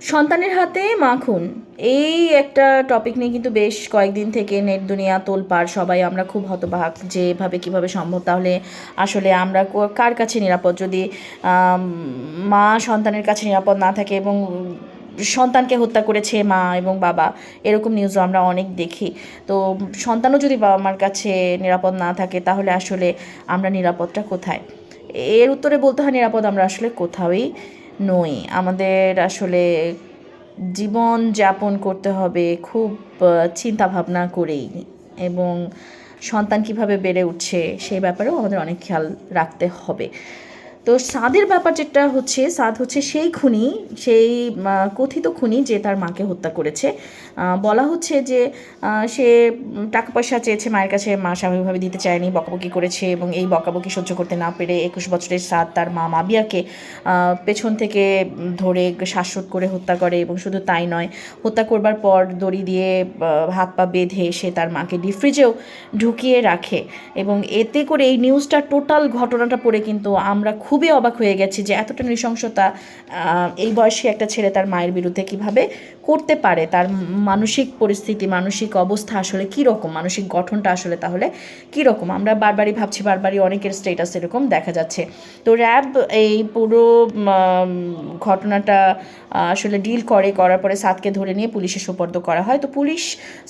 সন্তানের হাতে মাখুন। এই একটা টপিক নিয়ে কিন্তু বেশ কয়েকদিন থেকে নেট দুনিয়া তোলপাড়, সবাই আমরা খুব হতবাক যে এভাবে কীভাবে সম্ভব। তাহলে আসলে আমরা কার কাছে নিরাপদ? যদি মা সন্তানের কাছে নিরাপদ না থাকে এবং সন্তানকে হত্যা করেছে মা এবং বাবা, এরকম নিউজও আমরা অনেক দেখি। তো সন্তানও যদি বাবা মার কাছে নিরাপদ না থাকে, তাহলে আসলে আমরা নিরাপদটা কোথায়? এর উত্তরে বলতে হয় নিরাপদ আমরা আসলে কোথাওই নই। আমাদের আসলে জীবন যাপন করতে হবে খুব চিন্তা ভাবনা করেই। এবং সন্তান কীভাবে বেড়ে উঠছে সেই ব্যাপারেও আমাদের অনেক খেয়াল রাখতে হবে। তো সাদের ব্যাপার যেটা হচ্ছে, সাদ হচ্ছে সেই খুনি, সেই কথিত খুনি যে তার মাকে হত্যা করেছে। বলা হচ্ছে যে সে টাকা পয়সা চেয়েছে, মায়ের কাছে মা স্বাভাবিকভাবে দিতে চায়নি, বকাবকি করেছে এবং এই বকাবকি সহ্য করতে না পেরে একুশ বছরের সাদ তার মা মাবিয়াকে পেছন থেকে ধরে শ্বাসরোধ করে হত্যা করে এবং শুধু তাই নয়, হত্যা করবার পর দড়ি দিয়ে হাত পা বেঁধে সে তার মাকে ডিফ্রিজেও ঢুকিয়ে রাখে। এবং এতে করে এই নিউজটা টোটাল ঘটনাটা পড়ে কিন্তু আমরা খুবই অবাক হয়ে গেছি যে এতটা নৃশংসতা এই বয়সী একটা ছেলে তার মায়ের বিরুদ্ধে কীভাবে করতে পারে? তার মানসিক পরিস্থিতি, মানসিক অবস্থা আসলে কী রকম মানসিক গঠনটা আসলে তাহলে কী রকম আমরা বারবারই ভাবছি, বারবারই অনেকের স্টেটাস এরকম দেখা যাচ্ছে। তো র্যাব এই পুরো ঘটনাটা আসলে ডিল করে, করার পরে সাতকে ধরে নিয়ে পুলিশে সোপর্দ করা হয়। তো পুলিশ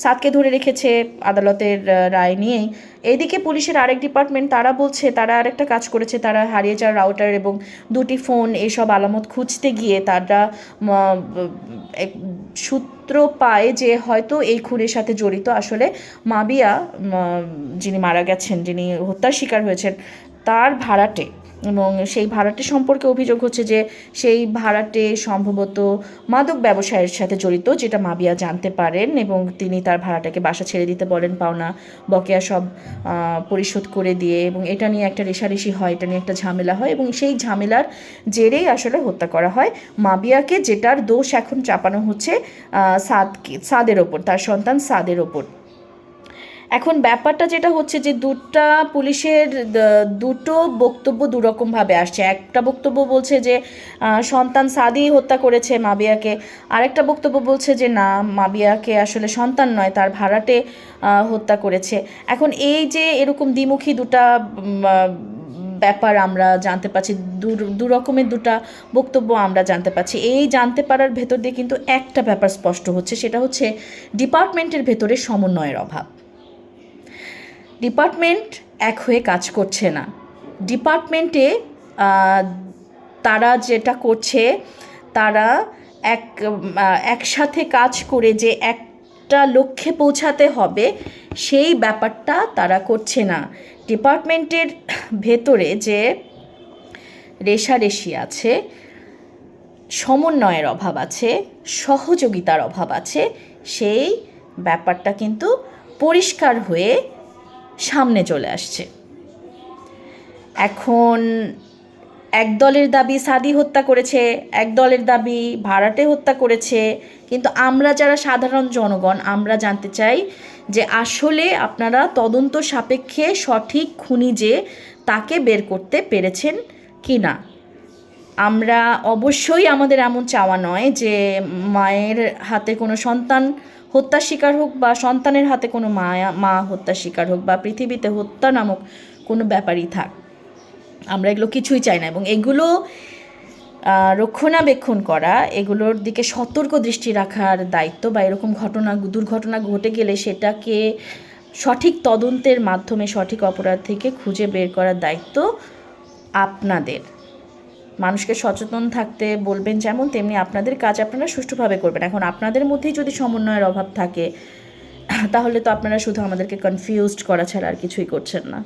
সাতকে ধরে রেখেছে আদালতের রায় নিয়েই। এদিকে পুলিশের আরেক ডিপার্টমেন্ট তারা বলছে, তারা আরেকটা কাজ করেছে, তারা হারিয়ে যাওয়া রাউটার এবং দুটি ফোন এসব আলামত খুঁজতে গিয়ে তারা সূত্র পায় যে হয়তো এই খুনের সাথে জড়িত। আসলে মাবিয়া যিনি মারা গেছেন, যিনি হত্যার শিকার হয়েছেন, তার ভাড়াটে এবং সেই ভাড়াটে সম্পর্কে অভিযোগ হচ্ছে যে সেই ভাড়াটে সম্ভবত মাদক ব্যবসায়ের সাথে জড়িত, যেটা মাবিয়া জানতে পারেন এবং তিনি তার ভাড়াটাকে বাসা ছেড়ে দিতে বলেন, পাওনা, বকেয়া সব পরিশোধ করে দিয়ে এবং এটা নিয়ে একটা রেশারেশি হয়, এটা নিয়ে একটা ঝামেলা হয় এবং সেই ঝামেলার জেরেই আসলে হত্যা করা হয়। মাবিয়াকে যেটার দোষ এখন চাপানো হচ্ছে সাদকে সাদের ওপর, তার সন্তান সাদের ওপর। এখন ব্যাপারটা যেটা হচ্ছে যে দুটা পুলিশের দুটো বক্তব্য দুরকমভাবে আসছে। একটা বক্তব্য বলছে যে সন্তান সাদি হত্যা করেছে মাবিয়াকে। আরেকটা বক্তব্য বলছে যে, না, মাবিয়াকে আসলে সন্তান নয়, তার ভাড়াটে হত্যা করেছে। এখন এই যে এরকম দ্বিমুখী দুটা ব্যাপার আমরা জানতে পারছি দু রকমের দুটা বক্তব্য আমরা জানতে পারছি। এই জানতে পারার ভেতর দিয়ে কিন্তু একটা ব্যাপার স্পষ্ট হচ্ছে, সেটা হচ্ছে ডিপার্টমেন্টের ভেতরে সমন্বয়ের অভাব। ডিপার্টমেন্ট এক হয়ে কাজ করছে না। ডিপার্টমেন্টে তারা যেটা করছে, তারা এক একসাথে কাজ করে যে একটা লক্ষ্যে পৌঁছাতে হবে, সেই ব্যাপারটা তারা করছে না। ডিপার্টমেন্টের ভেতরে যে রেশারেশি আছে, সমন্বয়ের অভাব আছে, সহযোগিতার অভাব আছে, সেই ব্যাপারটা কিন্তু পরিষ্কার হয়ে সামনে চলে আসছে। এখন এক দলের দাবি সাদি হত্যা করেছে, এক দলের দাবি ভাড়াটে হত্যা করেছে। কিন্তু আমরা যারা সাধারণ জনগণ, আমরা জানতে চাই যে আসলে আপনারা তদন্ত সাপেক্ষে সঠিক খুনি যে তাকে বের করতে পেরেছেন কি না আমরা অবশ্যই আমাদের এমন চাওয়া নয় যে মায়ের হাতে কোনো সন্তান হত্যার শিকার হোক বা সন্তানের হাতে কোনো মায়া, মা হত্যার শিকার হোক বা পৃথিবীতে হত্যা নামক কোনো ব্যাপারই থাক। আমরা এগুলো কিছুই চাই না এবং এগুলো রক্ষণাবেক্ষণ করা, এগুলোর দিকে সতর্ক দৃষ্টি রাখার দায়িত্ব বা এরকম ঘটনা, দুর্ঘটনা ঘটে গেলে সেটাকে সঠিক তদন্তের মাধ্যমে, সঠিক অপরাধ থেকে খুঁজে বের করার দায়িত্ব আপনাদের। মানুষকে সচেতন থাকতে বলবেন যেমন তেমনি আপনাদের কাজ আপনারা সুষ্ঠুভাবে করবেন। এখন আপনাদের মধ্যেই যদি সমন্বয়ের অভাব থাকে, তাহলে তো আপনারা শুধু আমাদেরকে কনফিউজড করা ছাড়া আর কিছুই করছেন না।